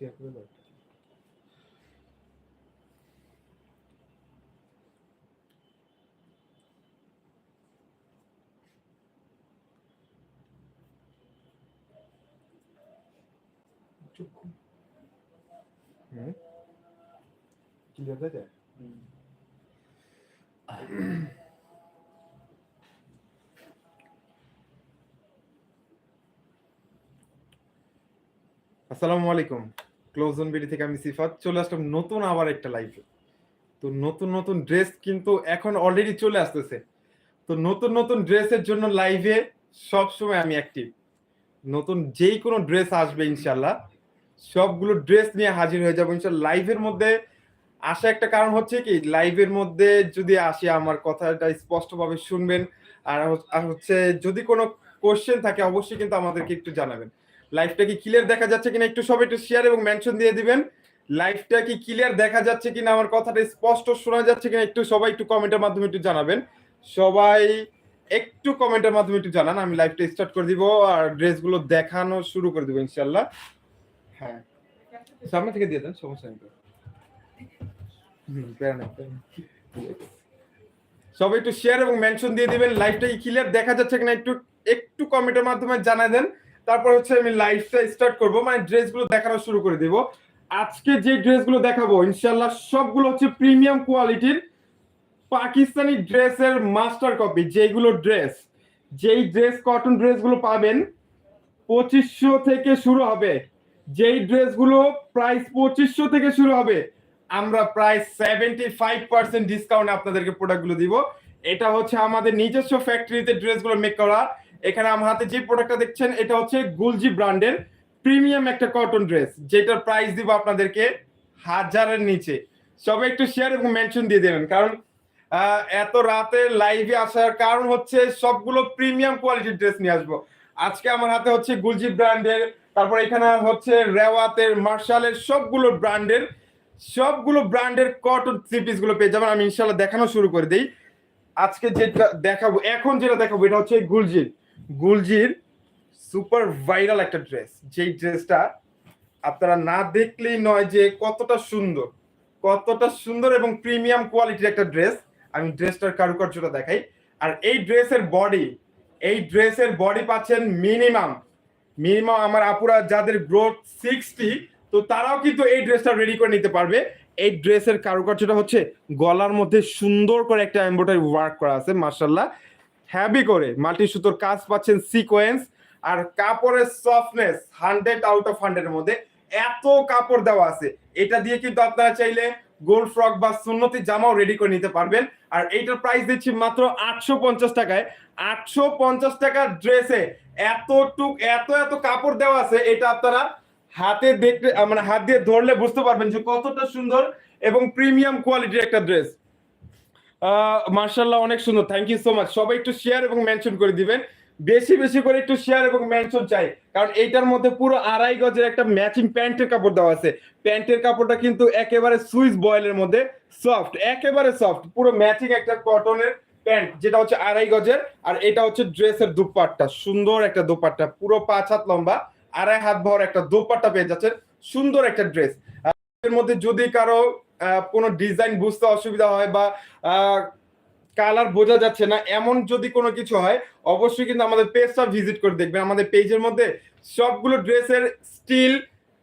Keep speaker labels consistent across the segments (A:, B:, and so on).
A: Share করে দাও হুম? Clear দেখা আসসালামু আলাইকুম। ক্লোজ জোন বিডি থেকে আমি সিফাত, চলে আসলাম নতুন আবার একটা লাইভে তো নতুন নতুন ড্রেস কিন্তু এখন অলরেডি চলে আসতেছে। তো নতুন নতুন ড্রেসের জন্য লাইভে সব সময় আমি অ্যাক্টিভ নতুন যেই কোনো ড্রেস আসবে ইনশাল্লাহ সবগুলো ড্রেস নিয়ে হাজির হয়ে যাব ইনশাল্লাহ লাইভের মধ্যে আসা একটা কারণ হচ্ছে কি লাইভের মধ্যে যদি আসি আমার কথাটা স্পষ্টভাবে শুনবেন। আর হচ্ছে যদি কোনো কোশ্চেন থাকে, অবশ্যই কিন্তু আমাদেরকে একটু জানাবেন। লাইভটা কি ক্লিয়ার দেখা যাচ্ছে কিনা একটু সবাই একটু শেয়ার এবং মেনশন দিয়ে দিবেন। লাইভটা কি ক্লিয়ার দেখা যাচ্ছে কিনা, আমার কথাটা স্পষ্ট শোনা যাচ্ছে কিনা একটু সবাই একটু কমেন্টের মাধ্যমে একটু জানাবেন। সবাই একটু কমেন্টের মাধ্যমে একটু জানান, আমি লাইভটা স্টার্ট করে দিব আর ড্রেসগুলো দেখানো শুরু করে দিব ইনশাল্লাহ হ্যাঁ। সামনে থেকে দিয়ে দেন, সমস্যা নেই। সবাই একটু শেয়ার এবং মেনশন দিয়ে দিবেন। লাইভটা কি ক্লিয়ার দেখা যাচ্ছে কিনা একটু একটু কমেন্টের মাধ্যমে জানাই দেন। তারপর হচ্ছে আমি লাইভটা স্টার্ট করব মানে ড্রেসগুলো দেখানো শুরু করে দিব। আজকে যে ড্রেসগুলো দেখাবো ইনশাল্লাহ সবগুলো হচ্ছে প্রিমিয়াম কোয়ালিটির পাকিস্তানি ড্রেসের মাস্টার কপি যেগুলো ড্রেস যেই ড্রেস কটন ড্রেসগুলো পাবেন, পঁচিশশো থেকে শুরু হবে। যেই ড্রেসগুলো প্রাইস পঁচিশশো থেকে শুরু হবে, আমরা প্রায় সেভেন্টি ফাইভ পার্সেন্ট ডিসকাউন্টে আপনাদেরকে প্রোডাক্টগুলো দিব। এটা হচ্ছে আমাদের নিজস্ব ফ্যাক্টরিতে ড্রেসগুলো মেক করা। এখানে আমার হাতে যে প্রোডাক্টটা দেখছেন, এটা হচ্ছে গুলজি ব্র্যান্ডের প্রিমিয়াম একটা কটন ড্রেস যেটার প্রাইস দিব আপনাদেরকে হাজারের নিচে। সবাই একটু শেয়ার এবং মেনশন দিয়ে দেবেন, কারণ এত রাতে লাইভে আসার কারণ হচ্ছে সবগুলো প্রিমিয়াম কোয়ালিটির ড্রেস নিয়ে আসব। আজকে আমার হাতে হচ্ছে গুলজি ব্র্যান্ডের, তারপর এখানে হচ্ছে রেওয়াতের, মার্শালের সবগুলো ব্র্যান্ডের সবগুলো ব্র্যান্ডের কটন থ্রি পিসগুলো পেয়ে যাবেন। আমি ইনশাল্লাহ দেখানো শুরু করে দিই। আজকে যেটা দেখাবো, এখন যেটা দেখাবো, এটা হচ্ছে গুলজির। গুলজির সুপার ভাইরাল একটা ড্রেস। যেই ড্রেসটা আপনারা না দেখলেই নয় যে কতটা সুন্দর। কতটা সুন্দর এবং প্রিমিয়াম কোয়ালিটির একটা ড্রেস। আমি ড্রেসটার কারুকার্যটা দেখাই। আর এই ড্রেসের বডি, এই ড্রেসের বডি পাচ্ছেন মিনিমাম। মিনিমাম আমার আপুরা যাদের গ্রোথ সিক্সটি, তো তারাও কিন্তু এই ড্রেসটা রেডি করে নিতে পারবে। এই ড্রেসের কারুকার্যটা হচ্ছে গলার মধ্যে সুন্দর করে একটা এমব্রয়ডারি ওয়ার্ক করা আছে মার্শাল্লাহ হ্যাভি করে। মাল্টি সুতোর কাজ পাচ্ছেন সিকোয়েন্স আর কাপড়ের সফটনেস হান্ড্রেড আউট অফ হান্ড্রেডের মধ্যে এত কাপড় দেওয়া আছে। এটা দিয়ে কিন্তু আপনারা চাইলে গোল ফ্রক বা সুন্নতি জামাও রেডি করে নিতে পারবেন। আর এইটার প্রাইস দিচ্ছি মাত্র আটশো পঞ্চাশ টাকায়। আটশো পঞ্চাশ টাকার ড্রেসে এত এতটুক এত এত কাপড় দেওয়া আছে, এটা আপনারা হাতে দেখতে মানে হাত দিয়ে ধরলে বুঝতে পারবেন যে কতটা সুন্দর এবং প্রিমিয়াম কোয়ালিটির একটা ড্রেস মার্শাল্লাহ অনেক সুন্দর। থ্যাংক ইউ সো মাচ সবাই একটু শেয়ার এবং মেনশন করে দিবেন। বেশি বেশি করে একটু শেয়ার এবং মেনশন চাই। কারণ এইটার মধ্যে পুরো আড়াই গজের একটা ম্যাচিং প্যান্টের কাপড় দেওয়া আছে। প্যান্টের কাপড়টা কিন্তু একেবারে সুইস বয়েলের মধ্যে সফট একেবারে সফট পুরো ম্যাচিং একটা কটনের প্যান্ট, যেটা হচ্ছে আড়াই গজের, আর এটা হচ্ছে ড্রেসের দুপাট্টা। সুন্দর একটা দুপাট্টা। পুরো পাঁচ হাত লম্বা, আড়াই হাত ভর একটা দুপাট্টা পেয়ে যাচ্ছে সুন্দর একটা ড্রেস এর মধ্যে যদি কারও কোনো ডিজাইন বুঝতে অসুবিধা হয় বা কালার বোঝা যাচ্ছে না, এমন যদি কোনো কিছু হয়, অবশ্যই কিন্তু আমাদের পেজটা ভিজিট করে দেখবেন। আমাদের পেজের মধ্যে সবগুলো ড্রেসের স্টিল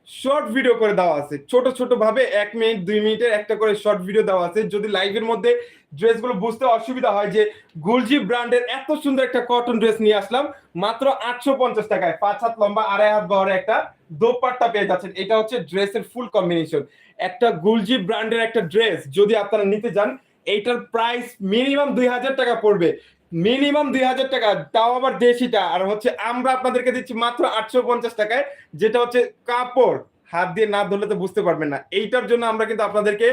A: শর্ট ভিডিও করে দেওয়া আছে। ছোট ছোট ভাবে এক মিনিট দুই মিনিটের একটা করে শর্ট ভিডিও দেওয়া আছে। যদি লাইভের মধ্যে ড্রেসগুলো বুঝতে অসুবিধা হয় যে গুলজি ব্র্যান্ডের এত সুন্দর একটা কটন ড্রেস নিয়ে আসলাম, মাত্র আটশো পঞ্চাশ টাকায়। পাঁচ হাত লম্বা, আড়াই হাত বহরে একটা দোপাট্টা পেয়ে যাচ্ছেন। এটা হচ্ছে ড্রেসের ফুল কম্বিনেশন একটা গুলজি ব্র্যান্ডের একটা ড্রেস যদি আপনারা নিতে যান, এইটার প্রাইস মিনিমাম দুই হাজার টাকা পড়বে। মিনিমাম দুই হাজার টাকা, তাও আবার দেশিটা। আর হচ্ছে আমরা আপনাদেরকে দিচ্ছি মাত্র আটশো পঞ্চাশ টাকায়, যেটা হচ্ছে কাপড়। হাত দিয়ে না ধরলে তো বুঝতে পারবেন না। এইটার জন্য আমরা কিন্তু আপনাদেরকে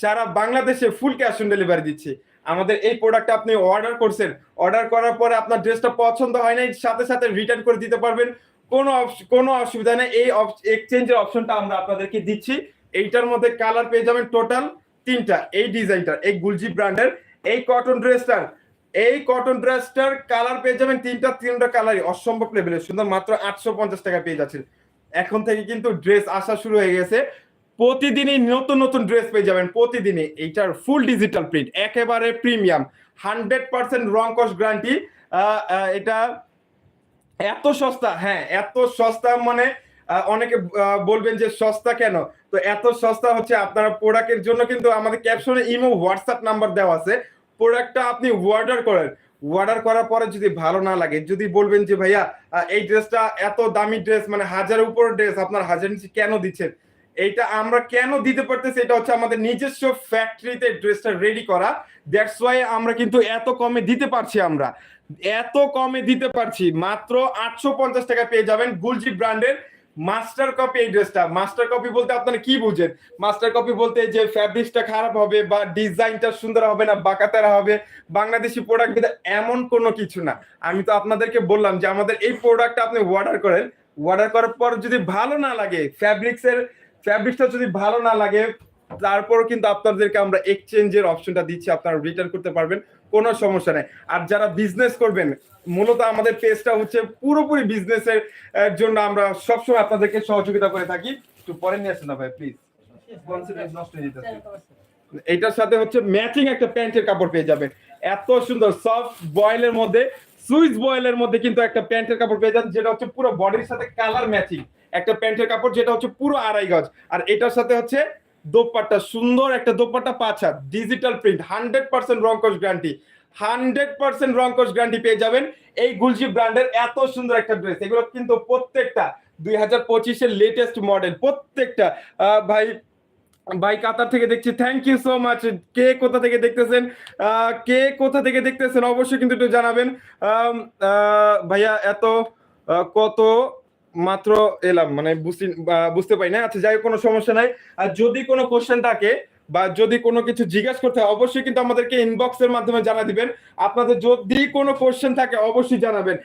A: সারা বাংলাদেশে ফুল ক্যাশ অন ডেলিভারি দিচ্ছি। আমাদের এই প্রোডাক্টটা আপনি অর্ডার করছেন অর্ডার করার পরে আপনার ড্রেসটা পছন্দ হয় নাই, সাথে সাথে রিটার্ন করে দিতে পারবেন। কোনো কোনো অসুবিধা নেই। এই এক্সচেঞ্জের অপশনটা আমরা আপনাদেরকে দিচ্ছি। এইটার মধ্যে কালার পেয়ে যাবেন টোটাল তিনটা। এই ডিজাইনটার এই গুলজি ব্র্যান্ডের এই কটন ড্রেসটার এই কটন ড্রেসটার কালার পেয়ে যাবেন তিনটা তিনটা কালারই অসম্ভব লেভেলের সুন্দর মাত্র আটশো পঞ্চাশ টাকা পেয়ে যাচ্ছেন। এখন থেকে কিন্তু ড্রেস আসা শুরু হয়ে গেছে। প্রতিদিনই নতুন নতুন ড্রেস পেয়ে যাবেন, প্রতিদিনই। এইটার ফুল ডিজিটাল প্রিন্ট একেবারে প্রিমিয়াম হান্ড্রেড পার্সেন্ট রং কস্ট গ্যারান্টি এটা এত সস্তা হ্যাঁ এত সস্তা মানে অনেকে বলবেন যে সস্তা কেন? তো এত সস্তা হচ্ছে আপনার প্রোডাক্টের জন্য কিন্তু আমাদের ক্যাপশনে ইমো হোয়াটসঅ্যাপ নাম্বার দেওয়া আছে। প্রোডাক্টটা আপনি অর্ডার করেন। অর্ডার করার পরে যদি ভালো না লাগে, যদি বলবেন যে, ভাইয়া এই ড্রেসটা এত দামি ড্রেস মানে হাজার উপর ড্রেস আপনার হাজার নিচে কেন দিচ্ছেন? এইটা আমরা কেন দিতে পারতেছি? এটা হচ্ছে আমাদের নিজস্ব ফ্যাক্টরিতে ড্রেসটা রেডি করা। দ্যাটস ওয়াই আমরা কিন্তু এত কমে দিতে পারছি আমরা। এত কমে দিতে পারছি। মাত্র আটশো পঞ্চাশ টাকা পেয়ে যাবেন গুলজি ব্র্যান্ডের মাস্টার কপি এই ড্রেসটা মাস্টার কপি বলতে আপনারা কি বুঝেন? মাস্টার কপি বলতে যে ফ্যাব্রিক্সটা খারাপ হবে বা ডিজাইনটা সুন্দর হবে না, বাঁকাতারা হবে, বাংলাদেশি প্রোডাক্ট কিন্তু এমন কোনো কিছু না। আমি তো আপনাদেরকে বললাম যে আমাদের এই প্রোডাক্টটা আপনি অর্ডার করেন। অর্ডার করার পর যদি ভালো না লাগে ফ্যাব্রিক্সের ফ্যাব্রিক্সটা যদি ভালো না লাগে তারপর কিন্তু আপনাদেরকে আমরা এক্সচেঞ্জের অপশনটা দিচ্ছি, আপনারা রিটার্ন করতে পারবেন। কোনো সমস্যা নেই। আর যারা বিজনেস করবেন মূলত আমাদের পেজটা হচ্ছে পুরোপুরি বিজনেসের জন্য আমরা সবসময় আপনাদেরকে সহযোগিতা করে থাকি। একটু পরে নিয়ে আসেন না ভাই প্লিজ নষ্ট হয়ে যেতেছে। এইটার সাথে হচ্ছে ম্যাচিং একটা প্যান্টের কাপড় পেয়ে যাবেন। এত সুন্দর সফট বয়েলের মধ্যে সুইচ বয়েলের মধ্যে কিন্তু একটা প্যান্টের কাপড় পেয়ে যান যেটা হচ্ছে পুরো বডির সাথে কালার ম্যাচিং একটা প্যান্টের কাপড় যেটা হচ্ছে পুরো আড়াই গজ। আর এটার সাথে হচ্ছে দোপাট্টা সুন্দর একটা দোপাট্টা পাঁচা ডিজিটাল প্রিন্ট হান্ড্রেড পার্সেন্ট রঙ্কশ গ্যারান্টি হান্ড্রেড পার্সেন্ট রঙ্কশ গ্যারান্টি পেয়ে যাবেন। এই গুলজি ব্র্যান্ডের এত সুন্দর একটা ড্রেস এগুলো কিন্তু প্রত্যেকটা দুই হাজার পঁচিশের লেটেস্ট মডেল প্রত্যেকটা। ভাই ভাই কাতার থেকে দেখছি থ্যাংক ইউ সো মাচ কে কোথা থেকে দেখতেছেন? কে কোথা থেকে দেখতেছেন? অবশ্যই কিন্তু একটু জানাবেন। ভাইয়া, এত কত? মাত্র এলাম মানে বুঝতে পারি না আচ্ছা যাই কোনো সমস্যা নাই। আর যদি কোনো কোশ্চেন থাকে বা যদি কোনো কিছু জিজ্ঞাসা করতে হয়, অবশ্যই কিন্তু আমাদেরকে ইনবক্সের মাধ্যমে জানা দিবেন। আপনাদের যদি কোনো কোশ্চেন থাকে, অবশ্যই জানাবেন।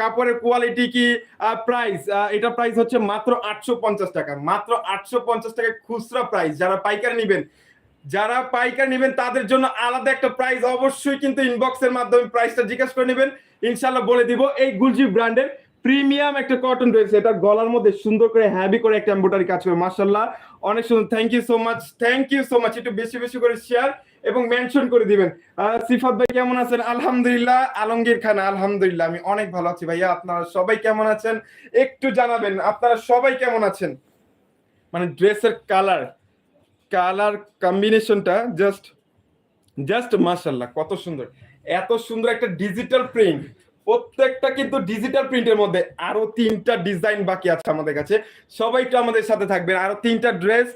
A: কাপড়ের কোয়ালিটি কি? প্রাইস এটা প্রাইস হচ্ছে মাত্র আটশো পঞ্চাশ টাকা। মাত্র আটশো পঞ্চাশ টাকা খুচরা প্রাইস যারা পাইকারি নেবেন, যারা পাইকারি নেবেন, তাদের জন্য আলাদা একটা প্রাইস অবশ্যই কিন্তু ইনবক্সের মাধ্যমে প্রাইসটা জিজ্ঞাসা করে নেবেন। ইনশাল্লাহ বলে দিব, এই গুলজি ব্র্যান্ডের প্রিমিয়াম একটা কটন রয়েছে, এটা গলার মধ্যে সুন্দর করে হ্যাভি করে একটা এমব্রয়ডারি কাজ করে মাশাল্লাহ অনেক সুন্দর thank you so much thank you so much একটু বেশি বেশি করে শেয়ার এবং মেনশন করে দিবেন। সিফাত ভাই কেমন আছেন? আলহামদুলিল্লাহ, আলমগীর খান, আলহামদুলিল্লাহ, আমি অনেক ভালো আছি ভাইয়া, আপনারা সবাই কেমন আছেন? একটু জানাবেন, আপনারা সবাই কেমন আছেন? মানে ড্রেসের কালার কালার কম্বিনেশনটা জাস্ট জাস্ট মাশাল্লাহ কত সুন্দর। এত সুন্দর একটা ডিজিটাল প্রিন্ট প্রত্যেকটা কিন্তু ডিজিটাল প্রিন্টের মধ্যে আরও তিনটা ডিজাইন বাকি আছে আমাদের কাছে। সবাই একটু আমাদের সাথে থাকবেন। আরও তিনটা ড্রেস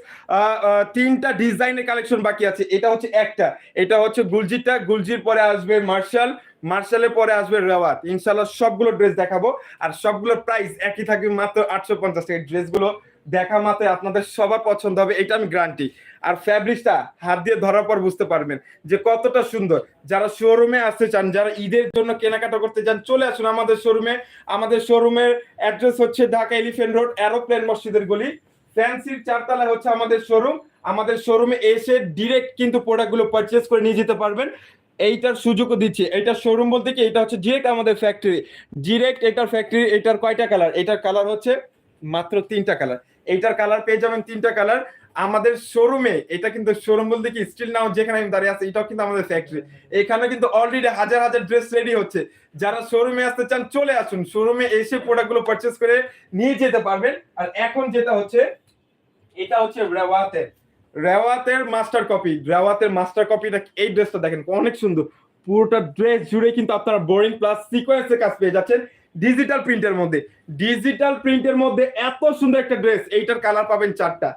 A: তিনটা ডিজাইনের কালেকশন বাকি আছে। এটা হচ্ছে একটা। এটা হচ্ছে গুলজিটা গুলজির পরে আসবে মার্শাল। মার্শালের পরে আসবে রেওয়াত। ইনশাল্লাহ সবগুলো ড্রেস দেখাবো। আর সবগুলোর প্রাইস একই থাকবে মাত্র আটশো পঞ্চাশ টাকা। ড্রেসগুলো দেখা মাত্র আপনাদের সবার পছন্দ হবে, এটা আমি গ্যারান্টি আর ফ্যাব্রিক্সটা হাত দিয়ে ধরার পর বুঝতে পারবেন যে কতটা সুন্দর। যারা শোরুমে আসতে চান, যারা ঈদের জন্য কেনাকাটা করতে চান, চলে আসুন আমাদের শোরুমে আমাদের শোরুমের অ্যাড্রেস হচ্ছে ঢাকা এলিফেন্ট রোড অ্যারোপ্লেন মসজিদের গলি। ফ্যান্সির চারতলায় হচ্ছে আমাদের শোরুম আমাদের শোরুমে এসে ডিরেক্ট কিন্তু প্রোডাক্টগুলো পারচেস করে নিয়ে যেতে পারবেন। এইটার সুযোগও দিচ্ছি। এইটা শোরুম বলতে কি, এটা হচ্ছে ডিরেক্ট আমাদের ফ্যাক্টরি ডিরেক্ট এটার ফ্যাক্টরি এটার কয়টা কালার এটার কালার হচ্ছে মাত্র তিনটা কালার এইটার কালার পেয়ে যাবেন তিনটা কালার আমাদের শোরুমে এটা কিন্তু শোরুম বলতে কি স্টিল নাও যেখানে আমি দাঁড়িয়ে আছি, এটাও কিন্তু আমাদের ফ্যাক্টরি এখানে কিন্তু অলরেডি হাজার হাজার ড্রেস রেডি হচ্ছে। যারা শোরুমে আসতে চান, চলে আসুন। শোরুমে এসে প্রোডাক্টগুলো পারচেস করে নিয়ে যেতে পারবেন। আর এখন যেটা হচ্ছে, এটা হচ্ছে রেওয়াতের। রেওয়াতের মাস্টার কপি রেওয়াতের মাস্টার কপিটা এই ড্রেসটা দেখেন, অনেক সুন্দর। পুরোটা ড্রেস জুড়ে কিন্তু আপনারা বোরিং প্লাস সিকোয়েন্সের কাজ পেয়ে যাচ্ছেন। ডিজিটাল প্রিন্টের মধ্যে। ডিজিটাল প্রিন্টের মধ্যে এত সুন্দর একটা ড্রেস এইটার কালার পাবেন চারটা।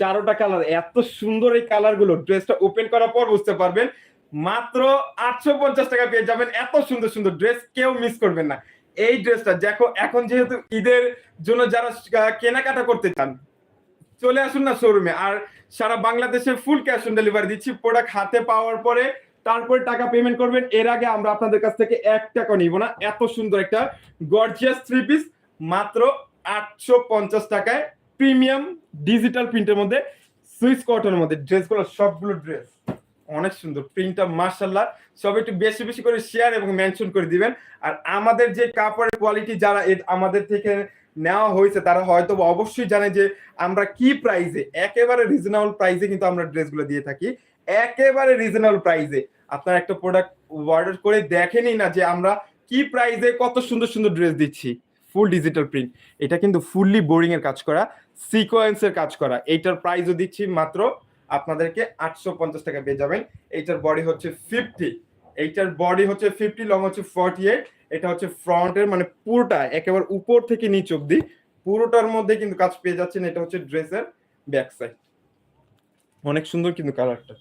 A: চারোটা কালার এত সুন্দর এই কালারগুলো। ড্রেসটা ওপেন করার পর বুঝতে পারবেন, মাত্র আটশো পঞ্চাশ টাকা পেয়ে যাবেন এত সুন্দর সুন্দর ড্রেস কেউ মিস করবেন না। এই ড্রেসটা দেখো, এখন যেহেতু ঈদের জন্য যারা কেনাকাটা করতে চান, চলে আসুন না শোরুমে আর সারা বাংলাদেশে ফুল ক্যাশ অন ডেলিভারি দিচ্ছি। প্রোডাক্ট হাতে পাওয়ার পরে তারপরে টাকা পেমেন্ট করবেন। এর আগে আমরা আপনাদের কাছ থেকে এক টাকা নিব না। এত সুন্দর একটা গর্জিয়াস থ্রি পিস মাত্র আটশো পঞ্চাশ টাকায় প্রিমিয়াম ডিজিটাল প্রিন্টের মধ্যে সুইস কটনের মধ্যে। ড্রেসগুলো সবগুলো ড্রেস অনেক সুন্দর। প্রিন্টটা মার্শাল্লাহ সব একটু বেশি বেশি করে শেয়ার এবং মেনশন করে দিবেন। আর আমাদের যে কাপড়ের কোয়ালিটি যারা আমাদের থেকে নেওয়া হয়েছে, তারা হয়তো অবশ্যই জানে যে আমরা কি প্রাইসে একেবারে রিজনেবল প্রাইজে কিন্তু আমরা ড্রেসগুলো দিয়ে থাকি। একেবারে রিজনেবল প্রাইসে আপনার একটা প্রোডাক্ট অর্ডার করে দেখেনি না যে আমরা কি প্রাইসে কত সুন্দর সুন্দর ড্রেস দিচ্ছি? ফুল ডিজিটাল প্রিন্ট এটা কিন্তু ফুললি বোরিং এর কাজ করা সিকোয়েন্সের কাজ করা। এইটার প্রাইসও দিচ্ছি মাত্র আপনাদেরকে আটশো পঞ্চাশ টাকা পেয়ে যাবেন। এইটার বডি হচ্ছে ফিফটি এইটার বডি হচ্ছে ফিফটি লং হচ্ছে ফর্টি এইট এটা হচ্ছে ফ্রন্টের মানে পুরোটা, একেবারে উপর থেকে নিচ অব্দি পুরোটার মধ্যে কিন্তু কাজ পেয়ে যাচ্ছেন, এটা হচ্ছে ড্রেসের ব্যাক সাইড অনেক সুন্দর কিন্তু কালারটা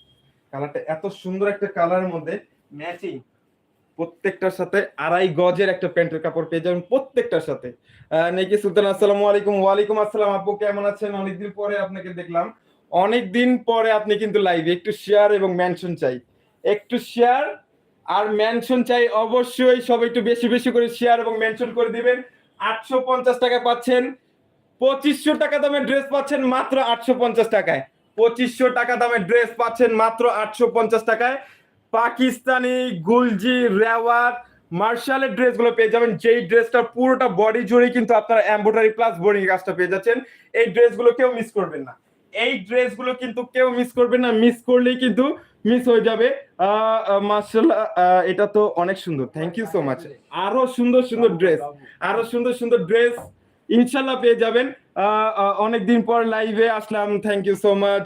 A: কালারটা এত সুন্দর একটা কালারের মধ্যে ম্যাচিং। প্রত্যেকটার সাথে আড়াই গজের একটা প্যান্টের কাপড় পেয়ে যাবেন প্রত্যেকটার সাথে। নেকি সুলতান, আসসালামু আলাইকুম। ওয়ালাইকুম আসসালাম। আপু কেমন আছেন? অনেকদিন পরে আপনাকে দেখলাম। অনেকদিন পরে আপনি কিন্তু লাইভে একটু শেয়ার এবং মেনশন চাই। একটু শেয়ার আর মেনশন চাই অবশ্যই সবাই একটু বেশি বেশি করে শেয়ার এবং মেনশন করে দিবেন। আটশো পঞ্চাশ টাকা পাচ্ছেন। পঁচিশশো টাকা দামের ড্রেস পাচ্ছেন মাত্র আটশো পঞ্চাশ টাকায়। পঁচিশশো টাকা দামের ড্রেস পাচ্ছেন মাত্র আটশো পঞ্চাশ টাকায়। পাকিস্তানি গুলজি রেওয়ার মার্শালের ড্রেসগুলো পেয়ে যাবেন। যেই ড্রেসটার পুরোটা বডি জুড়ে কিন্তু আপনারা এম্বোটারি প্লাস বোরিং কাজটা পেয়ে যাচ্ছেন। এই ড্রেসগুলো কেউ মিস করবেন না। এই ড্রেসগুলো কিন্তু কেউ মিস করবেন না। মিস করলেই কিন্তু মিস হয়ে যাবে। মার্শাল্লাহ এটা তো অনেক সুন্দর। থ্যাংক ইউ সো মাচ আরও সুন্দর সুন্দর ড্রেস আরও সুন্দর সুন্দর ড্রেস ইনশাল্লাহ পেয়ে যাবেন। অনেক দিন পর লাইভে আসলাম থ্যাংক ইউ সো মাচ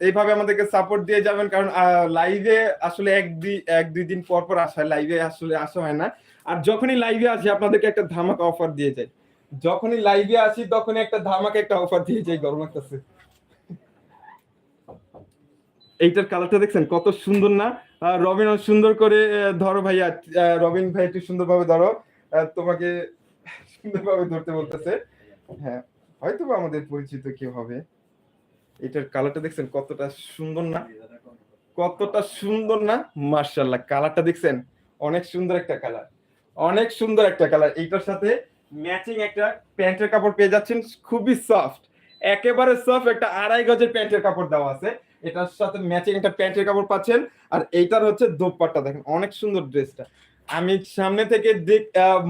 A: এইভাবে আমাদেরকে সাপোর্ট দিয়ে যাবেন, কারণ লাইভে আসলে এক দুই এক দুই দিন পর পর আসা লাইভে আসলে আসা হয় না। আর যখনই লাইভে আসি, আপনাদেরকে একটা ধামাকা অফার দিয়ে যাই। যখনই লাইভে আসি, তখনই একটা ধামাকা একটা অফার দিয়ে যাই, গরম লাগতেছে। এইটার কালারটা দেখছেন? কত সুন্দর না? রবিন, সুন্দর করে ধরো ভাইয়া রবিন ভাই, একটু সুন্দরভাবে ধরো। তোমাকে সুন্দরভাবে ধরতে বলতেছে। হ্যাঁ। হয়তো বা আমাদের পরিচিত কেউ হবে। এটার কালারটা দেখছেন কতটা সুন্দর না? কতটা সুন্দর না? মার্শাল্লাহ কালারটা দেখছেন? অনেক সুন্দর একটা কালার অনেক সুন্দর একটা কালার এইটার সাথে ম্যাচিং একটা প্যান্টের কাপড় পেয়ে যাচ্ছেন। খুবই সফট একেবারে সফট একটা আড়াই গজের প্যান্টের কাপড় দেওয়া আছে। এটার সাথে ম্যাচিং একটা প্যান্টের কাপড় পাচ্ছেন। আর এইটার হচ্ছে দোপাট্টা দেখেন, অনেক সুন্দর ড্রেসটা আমি সামনে থেকে দেখ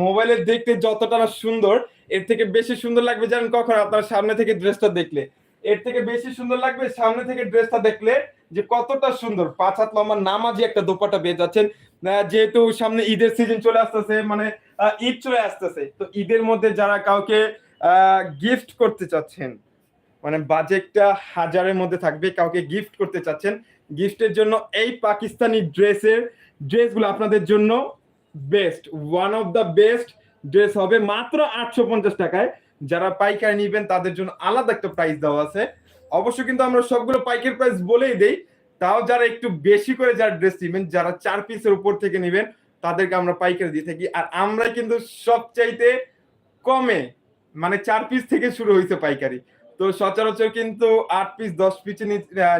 A: মোবাইলে দেখতে যতটা সুন্দর এর থেকে বেশি সুন্দর লাগবে জানেন কখন? আপনার সামনে থেকে ড্রেসটা দেখলে। এর থেকে বেশি সুন্দর লাগবে সামনে থেকে ড্রেসটা দেখলে যে কতটা সুন্দর। পাঁচ হাত লম্বা নামাজি একটা দোপাটা পেয়ে যাচ্ছেন। যেহেতু সামনে ঈদের সিজন চলে আসতেছে মানে ঈদ চলে আসতেছে। তো ঈদের মধ্যে যারা কাউকে গিফট করতে চাচ্ছেন মানে বাজেটটা হাজারের মধ্যে থাকবে, কাউকে গিফট করতে চাচ্ছেন গিফটের জন্য এই পাকিস্তানি ড্রেসের ড্রেসগুলো আপনাদের জন্য best one of the best dress হবে মাত্র আটশো পঞ্চাশ টাকায়। যারা পাইকারি নিবেন, তাদের জন্য আলাদা একটা প্রাইস দেওয়া আছে। অবশ্য কিন্তু আমরা সবগুলো পাইকারি প্রাইস বলেই দেই। তাও যারা একটু বেশি করে যারা ড্রেস নিবেন, যারা চার পিসের উপর থেকে নেবেন, তাদেরকে আমরা পাইকারি দিয়ে থাকি। আর আমরা কিন্তু সবচাইতে কমে মানে চার পিস থেকে শুরু হয়েছে পাইকারি। তো সচরাচর কিন্তু আট পিস দশ পিসের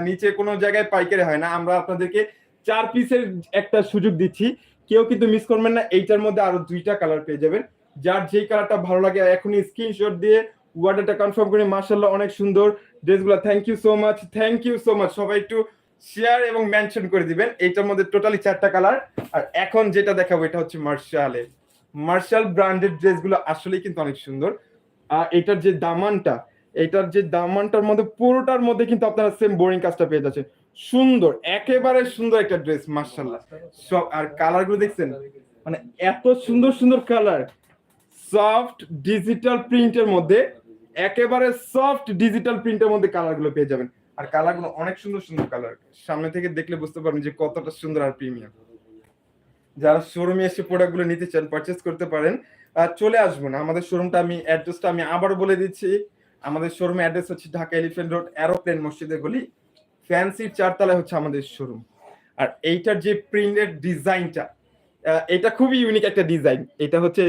A: নিচে কোনো জায়গায় পাইকারি হয় না। আমরা আপনাদেরকে চার পিসের একটা সুযোগ দিচ্ছি। কেউ কিন্তু মিস করবেন না। এইটার মধ্যে আরও দুইটা কালার পেয়ে যাবেন। যার যেই কালারটা ভালো লাগে, এখনই স্ক্রিনশট দিয়ে ওয়ার্ডারটা কনফার্ম করে মার্শাল্লাহ অনেক সুন্দর ড্রেসগুলো। Thank you so much thank you so much সবাই একটু শেয়ার এবং মেনশন করে দিবেন। এইটার মধ্যে টোটালি চারটা কালার আর এখন যেটা দেখাবো, এটা হচ্ছে মার্শালের মার্শাল ব্র্যান্ডেড ড্রেসগুলো আসলেই কিন্তু অনেক সুন্দর। আর এটার যে দামানটা, এটার যে দামানটার মধ্যে, পুরোটার মধ্যে কিন্তু আপনারা সেম বোরিং কাজটা পেয়ে যাচ্ছেন। সুন্দর একেবারে সুন্দর একটা ড্রেস মার্শাল্লাহ সব আর কালারগুলো দেখছেন মানে এত সুন্দর সুন্দর কালার সফট ডিজিটাল প্রিন্টের মধ্যে একেবারে সফট ডিজিটাল প্রিন্টের মধ্যে কালারগুলো পেয়ে যাবেন। আর কালারগুলো অনেক সুন্দর সুন্দর কালার সামনে থেকে দেখলে বুঝতে পারবেন যে কতটা সুন্দর আর প্রিমিয়াম যারা শোরুমে এসে প্রোডাক্টগুলো নিতে চান পারচেস করতে পারেন চলে আসবেন। আমাদের শোরুমটা আমি অ্যাড্রেসটা আমি আবার বলে দিচ্ছি। আমাদের শোরুম অ্যাড্রেস হচ্ছে ঢাকা এলিফেন্ট রোড এরোপ্লেন মসজিদের গলি ফ্যান্সির চারতলায় হচ্ছে আমাদের শোরুম আর এইটার যে প্রিন্টের ডিজাইনটা এটা খুবই ইউনিক একটা ডিজাইন এটা হচ্ছে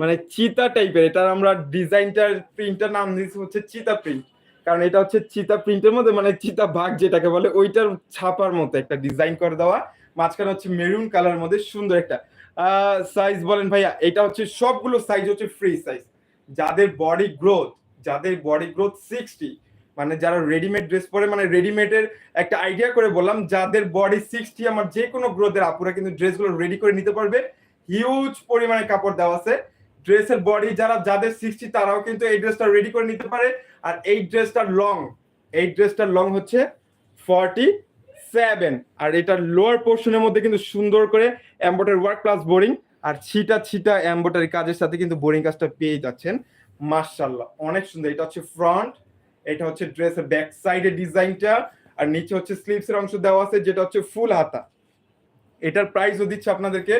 A: মানে চিতা টাইপের এটার আমরা ডিজাইনটার প্রিন্টার নাম দিয়েছি হচ্ছে চিতা প্রিন্ট কারণ এটা হচ্ছে চিতা প্রিন্টের মধ্যে মানে চিতা ভাগ যেটাকে বলে, ওইটার ছাপার মতো একটা ডিজাইন করে দেওয়া। মাঝখানে হচ্ছে মেরুন কালার মধ্যে সুন্দর একটা সাইজ বলেন ভাইয়া, এটা হচ্ছে সবগুলো সাইজ হচ্ছে ফ্রি সাইজ যাদের বডি গ্রোথ যাদের বডি গ্রোথ সিক্সটি মানে যারা রেডিমেড ড্রেস পরে মানে রেডিমেডের একটা আইডিয়া করে বললাম, যাদের বডি সিক্সটি আমার যে কোনো গ্রোথের আপুরা কিন্তু ড্রেসগুলো রেডি করে নিতে পারবে। হিউজ পরিমাণে কাপড় দেওয়া আছে। ড্রেসের বডি যারা, যাদের সিক্সটি তারাও কিন্তু এই ড্রেসটা রেডি করে নিতে পারে। আর এই ড্রেসটার লং এই ড্রেসটার লং হচ্ছে ফর্টি সেভেন আর এটার লোয়ার পোর্শনের মধ্যে কিন্তু সুন্দর করে এম্বোটারি ওয়ার্ক প্লাস বোরিং আর ছিটা ছিটা এম্বোটারি কাজের সাথে কিন্তু বোরিং কাজটা পেয়ে যাচ্ছেন। মার্শাল্লাহ অনেক সুন্দর। এটা হচ্ছে ফ্রন্ট এটা হচ্ছে ড্রেসের ব্যাক সাইডের ডিজাইনটা আর নিচে হচ্ছে স্লিভস এর অংশ দেওয়া আছে, যেটা হচ্ছে ফুল হাতা। এটার প্রাইসও দিচ্ছে আপনাদেরকে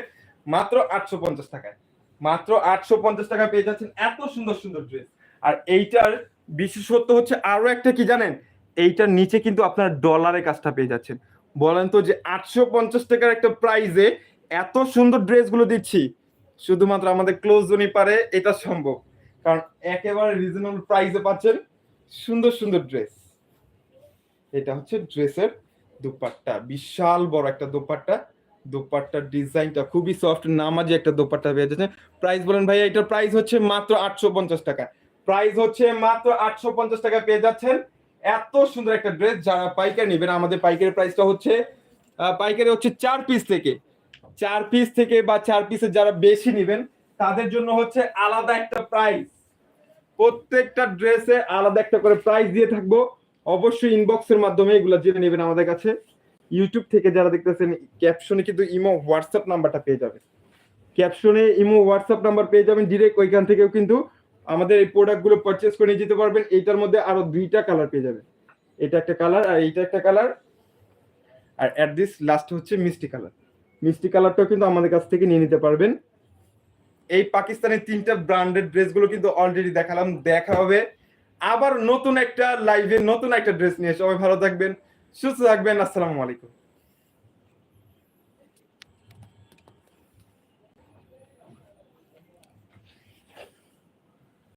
A: মাত্র আটশো পঞ্চাশ টাকায়। মাত্র আটশো পঞ্চাশ টাকা পেয়ে যাচ্ছেন এত সুন্দর সুন্দর ড্রেস আর এইটার বিশেষত্ব হচ্ছে আরও একটা কি জানেন? এইটার নিচে কিন্তু আপনার ডলারের কাজটা পেয়ে যাচ্ছেন। বলেন তো যে আটশো পঞ্চাশ টাকার একটা প্রাইজে এত সুন্দর ড্রেসগুলো দিচ্ছি, শুধুমাত্র আমাদের ক্লোজ জোনই পারে, এটা সম্ভব। কারণ একেবারে রিজনেবল প্রাইসে পাচ্ছেন সুন্দর সুন্দর ড্রেস এটা হচ্ছে ড্রেসের দুপাট্টা। বিশাল বড় একটা দোপাট্টা। দোপাট্টার ডিজাইনটা খুবই সফট নামাজি একটা দোপাট্টা পেয়ে যাচ্ছে প্রাইস বলেন ভাই এটার প্রাইস হচ্ছে মাত্র আটশো পঞ্চাশ টাকা। প্রাইস হচ্ছে মাত্র আটশো পঞ্চাশ টাকা পেয়ে যাচ্ছেন। এত সুন্দর একটা ড্রেস যারা পাইকারি নেবেন, আমাদের পাইকারি প্রাইসটা হচ্ছে পাইকারি হচ্ছে চার পিস থেকে। চার পিস থেকে বা চার পিসের যারা বেশি নেবেন, তাদের জন্য হচ্ছে আলাদা একটা প্রাইস প্রত্যেকটা ড্রেসে আলাদা একটা করে প্রাইস দিয়ে থাকব। অবশ্যই ইনবক্সের মাধ্যমে এগুলো জেনে নেবেন আমাদের কাছে। ইউটিউব থেকে যারা দেখতেছেন ক্যাপশনে কিন্তু ইমো হোয়াটসঅ্যাপ নাম্বারটা পেয়ে যাবেন। ক্যাপশনে ইমো হোয়াটসঅ্যাপ নাম্বার পেয়ে যাবেন ডিরেক্ট ওইখান থেকেও কিন্তু আমাদের এই প্রোডাক্টগুলো পারচেস করে নিয়ে যেতে পারবেন। এইটার মধ্যে আরও দুইটা কালার পেয়ে যাবেন। এটা একটা কালার আর এইটা একটা কালার আর অ্যাট দিস লাস্ট হচ্ছে মিষ্টি কালার মিষ্টি কালারটাও কিন্তু আমাদের কাছ থেকে নিয়ে নিতে পারবেন। এই পাকিস্তানের তিনটা ব্র্যান্ডেড ড্রেসগুলো কিন্তু অলরেডি দেখালাম, দেখা হবে। আবার নতুন একটা লাইভে নতুন একটা ড্রেস নিয়ে। সবাই ভালো থাকবেন, সুস্থ থাকবেন, আসসালামু আলাইকুম।